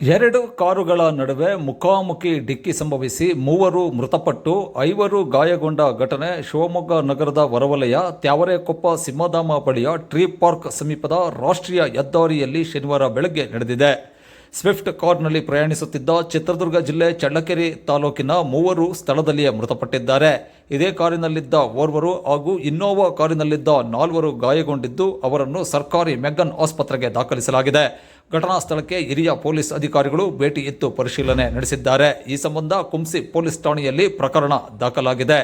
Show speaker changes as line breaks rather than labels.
ಎರಡು ಕಾರುಗಳ ನಡುವೆ ಮುಖಾಮುಖಿ ಡಿಕ್ಕಿ ಸಂಭವಿಸಿ ಮೂವರು ಮೃತಪಟ್ಟು ಐವರು ಗಾಯಗೊಂಡ ಘಟನೆ ಶಿವಮೊಗ್ಗ ನಗರದ ಹೊರವಲಯ ತ್ಯಾವರೆಕೊಪ್ಪ ಸಿಂಹಧಾಮ ಬಳಿಯ ಟ್ರೀ ಪಾರ್ಕ್ ಸಮೀಪದ ರಾಷ್ಟ್ರೀಯ ಹೆದ್ದಾರಿಯಲ್ಲಿ ಶನಿವಾರ ಬೆಳಗ್ಗೆ ನಡೆದಿದೆ. ಸ್ವಿಫ್ಟ್ ಕಾರ್ನಲ್ಲಿ ಪ್ರಯಾಣಿಸುತ್ತಿದ್ದ ಚಿತ್ರದುರ್ಗ ಜಿಲ್ಲೆ ಚಳ್ಳಕೆರೆ ತಾಲೂಕಿನ ಮೂವರು ಸ್ಥಳದಲ್ಲಿಯೇ ಮೃತಪಟ್ಟಿದ್ದಾರೆ. ಇದೇ ಕಾರಿನಲ್ಲಿದ್ದ ಓರ್ವರು ಹಾಗೂ ಇನ್ನೋವಾ ಕಾರಿನಲ್ಲಿದ್ದ ನಾಲ್ವರು ಗಾಯಗೊಂಡಿದ್ದು, ಅವರನ್ನು ಸರ್ಕಾರಿ ಮೆಗ್ಗನ್ ಆಸ್ಪತ್ರೆಗೆ ದಾಖಲಿಸಲಾಗಿದೆ. ಘಟನಾ ಸ್ಥಳಕ್ಕೆ ಹಿರಿಯ ಪೊಲೀಸ್ ಅಧಿಕಾರಿಗಳು ಭೇಟಿ ಎತ್ತು ಪರಿಶೀಲನೆ ನಡೆಸಿದ್ದಾರೆ. ಈ ಸಂಬಂಧ ಕುಂಸಿ ಪೊಲೀಸ್ ಠಾಣೆಯಲ್ಲಿ ಪ್ರಕರಣ ದಾಖಲಾಗಿದೆ.